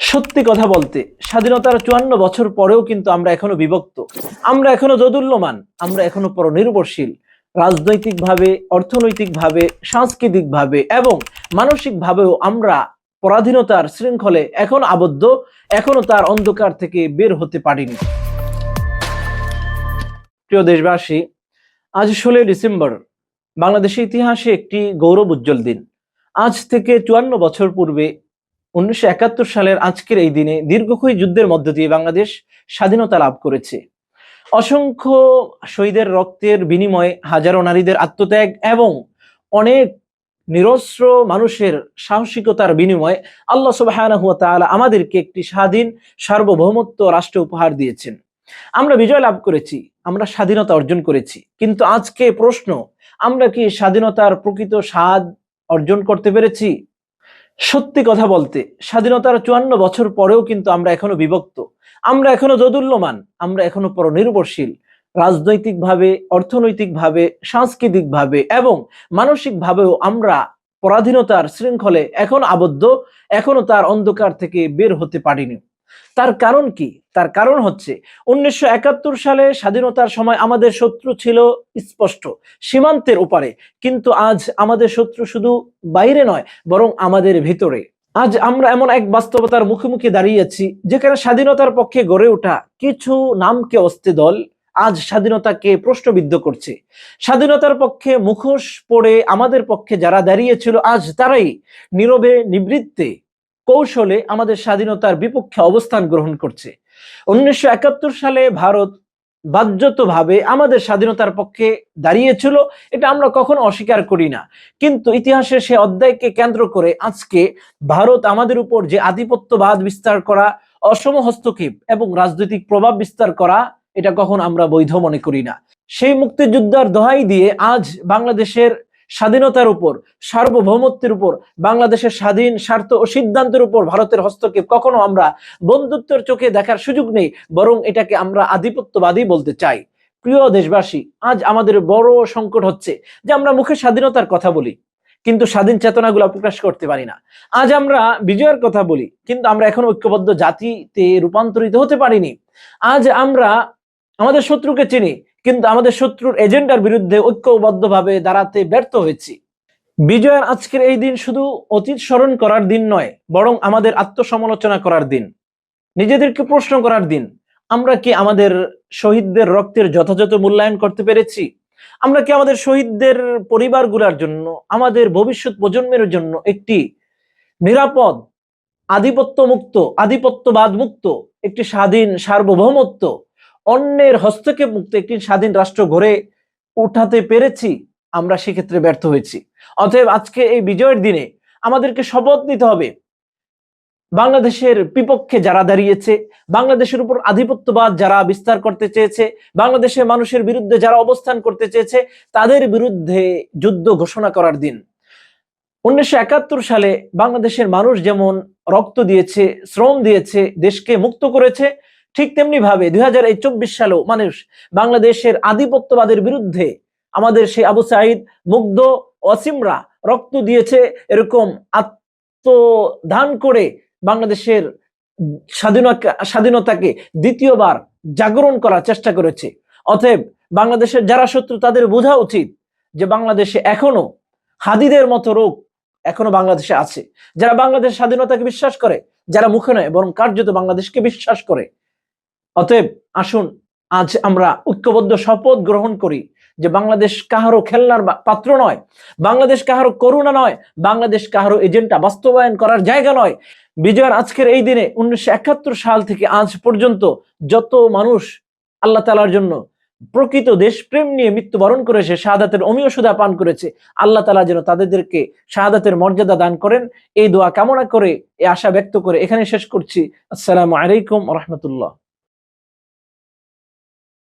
সত্যি কথা বলতে, স্বাধীনতার চুয়ান্ন বছর পরেও কিন্তু আমরা এখনও বিভক্ত। আমরা এখনও দোদুল্যমান আমরা এখনও পরনির্ভরশীল। রাজনৈতিকভাবে, অর্থনৈতিকভাবে, সাংস্কৃতিকভাবে এবং মানসিকভাবেও আমরা পরাধীনতার শৃঙ্খলে এখন আবদ্ধ, এখনও তার অন্ধকার থেকে বের হতে পারিনি। প্রিয় দেশবাসী, আজ ষোলোই ডিসেম্বর, বাংলাদেশের ইতিহাসে একটি গৌরব উজ্জ্বল দিন। আজ থেকে চুয়ান্ন বছর পূর্বে উনিশশো একাত্তর সালের আজকের এই দিনে দীর্ঘক্ষয়ী যুদ্ধের মধ্য দিয়ে বাংলাদেশ স্বাধীনতা লাভ করেছে। অসংখ্য শহীদের রক্তের বিনিময়ে হাজারো নারীদের আত্মত্যাগ এবং অনেক নিরস্ত্র মানুষের সাহসিকতার বিনিময়ে আল্লাহ ওয়া আমাদেরকে একটি স্বাধীন, সার্বভৌমত্ব রাষ্ট্র উপহার দিয়েছেন। আমরা বিজয় লাভ করেছি, আমরা স্বাধীনতা অর্জন করেছি। কিন্তু আজকে প্রশ্ন, আমরা কি স্বাধীনতার প্রকৃত স্বাদ অর্জন করতে পেরেছি? সত্যি কথা বলতে, স্বাধীনতার চুয়ান্ন বছর পরেও কিন্তু আমরা এখনও বিভক্ত। আমরা এখনও দোদুল্যমান আমরা এখনও পরনির্ভরশীল। রাজনৈতিকভাবে, অর্থনৈতিকভাবে, সাংস্কৃতিকভাবে এবং মানসিকভাবেও আমরা পরাধীনতার শৃঙ্খলে এখন আবদ্ধ, এখনও তার অন্ধকার থেকে বের হতে পারিনি। তার কারণ কি? তার কারণ হচ্ছে উনিশশো একাত্তর সালে স্বাধীনতার সময় আমাদের শত্রু ছিল স্পষ্ট, সীমান্তের ওপারে। কিন্তু আজ আমাদের শত্রু শুধু বাইরে নয়, বরং আমাদের ভিতরে। আজ আমরা এমন এক বাস্তবতার মুখোমুখি দাঁড়িয়েছি, যেখানে স্বাধীনতার পক্ষে গড়ে ওঠা কিছু নামকে অস্তে দল আজ স্বাধীনতাকে প্রশ্নবিদ্ধ করছে। স্বাধীনতার পক্ষে মুখোশ পড়ে আমাদের পক্ষে যারা দাঁড়িয়েছিল, আজ তারাই নীরবে নিবৃত্তে কৌশলে আমাদের স্বাধীনতার বিপক্ষে অবস্থান গ্রহণ করছে। উনিশশো একাত্তর সালে ভারত বাহ্যতভাবে আমাদের স্বাধীনতার পক্ষে দাঁড়িয়েছিল, এটা আমরা কখনো অস্বীকার করি না। কিন্তু ইতিহাসের সে অধ্যায়কে কেন্দ্র করে আজকে ভারত আমাদের উপর যে আধিপত্যবাদ বিস্তার করা অসম হস্তক্ষেপ এবং রাজনৈতিক প্রভাব বিস্তার করা, এটা কখন আমরা বৈধ মনে করি না। সেই মুক্তিযোদ্ধার দোহাই দিয়ে আজ বাংলাদেশের স্বাধীনতার উপর, সার্বভৌমত্বের উপর, বাংলাদেশের স্বাধীন, স্বার্থ ও সিদ্ধান্তের উপর ভারতের হস্তক্ষেপ কখনো আমরা বন্ধুত্বের চোখে দেখার সুযোগ নেই, বরং এটাকে আমরা আধিপত্যবাদী বলতে চাই। প্রিয় দেশবাসী, আজ আমাদের বড় সংকট হচ্ছে যে আমরা মুখে স্বাধীনতার কথা বলি, কিন্তু স্বাধীন চেতনাগুলো প্রকাশ করতে পারি না। আজ আমরা বিজয়ের কথা বলি, কিন্তু আমরা এখন ঐক্যবদ্ধ জাতিতে রূপান্তরিত হতে পারিনি। আজ আমরা আমাদের শত্রুকে চিনি কিন্তু আমাদের শত্রুর এজেন্ডার বিরুদ্ধে ঐক্যবদ্ধভাবে দাঁড়াতে ব্যর্থ হয়েছি। বিজয়ের আজকের এই দিন শুধু অতীত স্মরণ করার দিন নয়, বরং আমাদের আত্মসমালোচনা করার দিন, নিজেদেরকে প্রশ্ন করার দিন। আমরা কি আমাদের শহীদদের রক্তের যথাযথ মূল্যায়ন করতে পেরেছি? আমরা কি আমাদের শহীদদের পরিবারগুলোর জন্য, আমাদের ভবিষ্যৎ প্রজন্মের জন্য একটি নিরাপদ আধিপত্য মুক্ত আধিপত্যবাদ মুক্ত একটি স্বাধীন সার্বভৌমত্ব অন্যের হস্তক্ষেপ মুক্ত একটি স্বাধীন রাষ্ট্র গড়ে উঠাতে পেরেছি, আমরা সেক্ষেত্রে ব্যর্থ হয়েছি। অতএব আজকে এই বিজয়ের দিনে আমাদেরকে শপথ নিতে হবে। বাংলাদেশের বিপক্ষে যারা দাঁড়িয়েছে, বাংলাদেশের উপর আধিপত্যবাদ যারা বিস্তার করতে চেয়েছে, বাংলাদেশের মানুষের বিরুদ্ধে যারা অবস্থান করতে চেয়েছে, তাদের বিরুদ্ধে যুদ্ধ ঘোষণা করার দিন। উনিশশো একাত্তর সালে বাংলাদেশের মানুষ যেমন রক্ত দিয়েছে, শ্রম দিয়েছে, দেশকে মুক্ত করেছে ঠিক তেমনি ভাবে দুই হাজার চব্বিশ সালেও মানুষ বাংলাদেশের আধিপত্যবাদের বিরুদ্ধে আমাদের সেই আবু সাইদ মুগ্ধ অসিমরা রক্ত দিয়েছে এরকম আত্মদান করে বাংলাদেশের স্বাধীনতা, স্বাধীনতাকে দ্বিতীয়বার জাগরণ করার চেষ্টা করেছে। অতএব বাংলাদেশের যারা শত্রু তাদের বোঝা উচিত যে বাংলাদেশে এখনও হাদিদের মতো রোগ এখনও বাংলাদেশে আছে। যারা বাংলাদেশ স্বাধীনতাকে বিশ্বাস করে, যারা মুখে নয়, বরং কার্যত বাংলাদেশকে বিশ্বাস করে অতএব আসুন, আজ আমরা ঐক্যবদ্ধ শপথ গ্রহণ করি যে বাংলাদেশ কাহারো খেলনার পাত্র নয়, বাংলাদেশ কাহারো করুণা নয়, বাংলাদেশ কাহারো এজেন্ডা বাস্তবায়ন করার জায়গা নয়। বিজয়ের আজকের এই দিনে উনিশশো একাত্তর সাল থেকে আজ পর্যন্ত যত মানুষ আল্লাহ তালার জন্য প্রকৃত দেশপ্রেম নিয়ে মৃত্যুবরণ করেছে, শাহাদাতের অমীয় সুদা পান করেছে, আল্লাহ তালা যেন তাদেরকে শাহাদাতের মর্যাদা দান করেন। এই দোয়া কামনা করে, এই আশা ব্যক্ত করে এখানে শেষ করছি। আসসালামু আলাইকুম রহমতুল্লাহ।